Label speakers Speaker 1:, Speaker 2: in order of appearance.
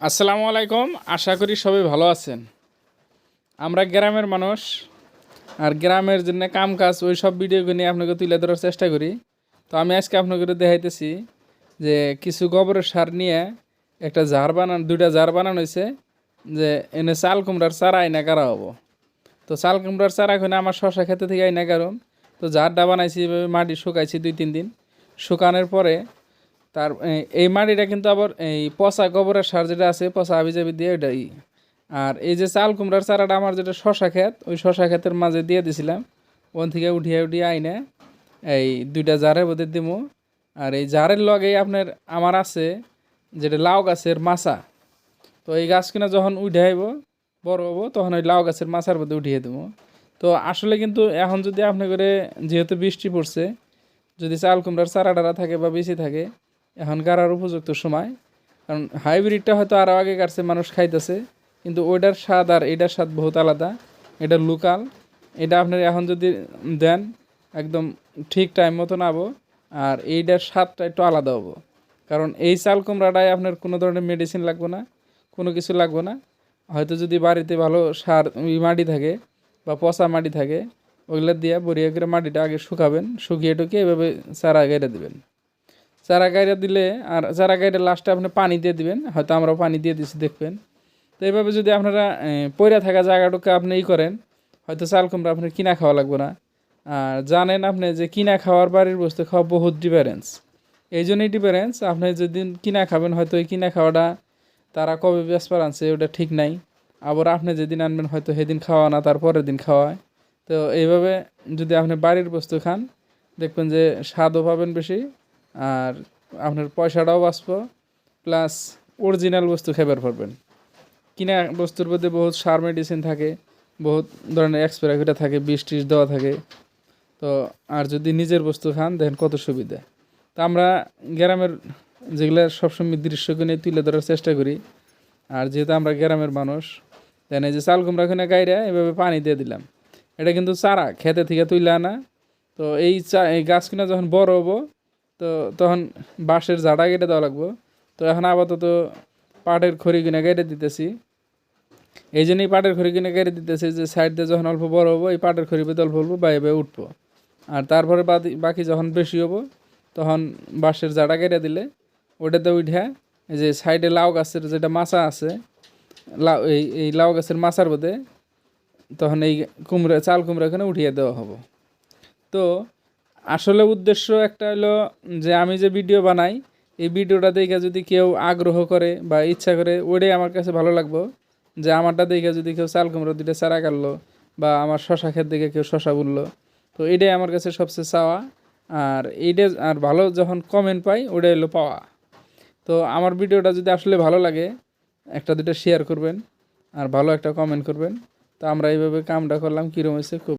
Speaker 1: আসসালামু আলাইকুম। আশা করি সবাই ভালো আছেন। আমরা গ্রামের মানুষ আর গ্রামের জন্য কাম কাজ ওই সব ভিডিওগুলো নিয়ে আপনাকে তুলে ধরার চেষ্টা করি। তো আমি আজকে আপনাকে দেখাইতেছি যে কিছু গোবরের সার নিয়ে একটা জার বানান দুইটা জার বানানো হয়েছে যে এনে চাল কুমড়ার চারা আইনা কারা হব। তো চাল কুমড়ার চারা এখানে আমার শশা খেতে থেকে আইনা কারণ। তো জারটা বানাইছি মাটি শুকাইছি দুই তিন দিন। শুকানোর পরে তার এই মাটিটা কিন্তু আবার এই পচা গোবরের সার যেটা আছে, পচা আবি জাবি দিয়ে ওইটাই। আর এই যে চাল কুমড়ার চারাটা আমার যেটা শশা ক্ষেত, ওই শশা ক্ষেতের মাঝে দিয়ে দিছিলাম। ওখান থেকে উঠিয়ে উঠিয়ে আইনে এই দুইটা জারের মধ্যে দিমু। আর এই জারের লগেই আপনার আমার আছে যেটা লাউ গাছের মাছা তো এই গাছ কিনা যখন উঠে আইব, বড় হব, তখন ওই লাউ গাছের মাছার মধ্যে উঠিয়ে দেবো তো আসলে কিন্তু এখন যদি আপনি করে যেহেতু বৃষ্টি পড়ছে, যদি চাল কুমড়ার চারা টারা থাকে বা বেশি থাকে এখন আর উপযুক্ত সময়। কারণ হাইব্রিডটা হয়তো আরও আগে কাটছে মানুষ খাইতেছে, কিন্তু ওইটার স্বাদ আর এটার স্বাদ বহুত আলাদা। এটা লোকাল এটা আপনার এখন যদি দেন, একদম ঠিক টাইম মতো নাবো, আর এইটার স্বাদটা একটু আলাদা হব। কারণ এই চাল কুমড়াটায় আপনার কোনো ধরনের মেডিসিন লাগবে না, কোনো কিছু লাগবে না। হয়তো যদি বাড়িতে ভালো সার মাটি থাকে বা পচা মাটি থাকে ওইগুলো দিয়ে বড়িয়া করে মাটিটা আগে শুকাবেন, শুকিয়ে টুকিয়ে এভাবে চারা গাইড়ে দেবেন। চারা গাইড়ে দিলে আর চারা গাইড়ে লাস্টে আপনি পানি দিয়ে দিবেন, হয়তো আমরাও পানি দিয়ে দিছি, দেখবেন। তো এইভাবে যদি আপনারা পইরা থাকা জায়গাটুকু আপনি ই করেন, হয়তো চাল কুমড়া আপনার কিনা খাওয়া লাগবে না। আর জানেন আপনি যে কিনা খাওয়ার বাড়ির বস্তু খাওয়া বহুত ডিফারেন্স এই জন্যই ডিফারেন্স আপনি যেদিন কিনা খাবেন, হয়তো ওই কিনা খাওয়াটা তারা কবে বেসপার আনছে, ওটা ঠিক নাই। আবার আপনি যেদিন আনবেন, হয়তো সেদিন খাওয়া না, তার পরের দিন খাওয়ায় তো এইভাবে যদি আপনি বাড়ির বস্তু খান, দেখবেন যে স্বাদও পাবেন বেশি আর আপনার পয়সাটাও বাঁচব প্লাস অরিজিনাল বস্তু খেবার পারবেন। কিনা বস্তুর মধ্যে বহুত সার মেডিসিন থাকে, বহুত ধরনের এক্সপায়ার করে থাকে, বিষ টিস দেওয়া থাকে। তো আর যদি নিজের বস্তু খান, দেখেন কত সুবিধা। তো আমরা গ্রামের যেগুলো সবসময় দৃশ্যকে তুলে ধরার চেষ্টা করি। আর যেহেতু আমরা গ্রামের মানুষ, দেন এই যে চাল কুমড়া খুনে গাইরা এভাবে পানি দিয়ে দিলাম। এটা কিন্তু চারা, খেতে থেকে তুইলে আনা। তো এই চা, এই গাছ কিনা যখন বড় হব তো তখন বাঁশের ঝাড়া কেটে দেওয়া লাগবো। তো এখন আপাতত পাটের খড়ি কিনে কেটে দিতেছি। এই জন্যই পাটের খড়ি কিনে কেটে দিতেছি যে সাইড দিয়ে যখন অল্প বড় হব, এই পাটের খড়ি পেতে অল্প অল্প বাইরে উঠবো। আর তারপরে বাকি যখন বেশি হব, তখন বাঁশের জাড়া কেটে দিলে ওটাতে উঠে এই যে সাইডে লাউ গাছের যেটা মাছা আছে, লাউ, এই এই লাউ গাছের মাছার বোধে তখন এই কুমড়া, চাল কুমড়া এখানে উঠিয়ে দেওয়া হব। তো আসলে উদ্দেশ্য একটা হলো যে আমি যে ভিডিও বানাই, এই ভিডিওটা দেখে যদি কেউ আগ্রহ করে বা ইচ্ছা করে ওটাই আমার কাছে ভালো লাগবো। যে আমারটা দেখে যদি কেউ চাল কুমড়ো দুইটা চারা কাটলো বা আমার শশা ক্ষেত দেখে কেউ শশা বলল তো এটাই আমার কাছে সবচেয়ে চাওয়া। আর এইটা, আর ভালো যখন কমেন্ট পাই ওটাই হলো পাওয়া। তো আমার ভিডিওটা যদি আসলে ভালো লাগে, একটা দুটো শেয়ার করবেন, আর ভালো একটা কমেন্ট করবেন, তো আমরা এইভাবে কামটা করলাম কীরকম হয়েছে খুব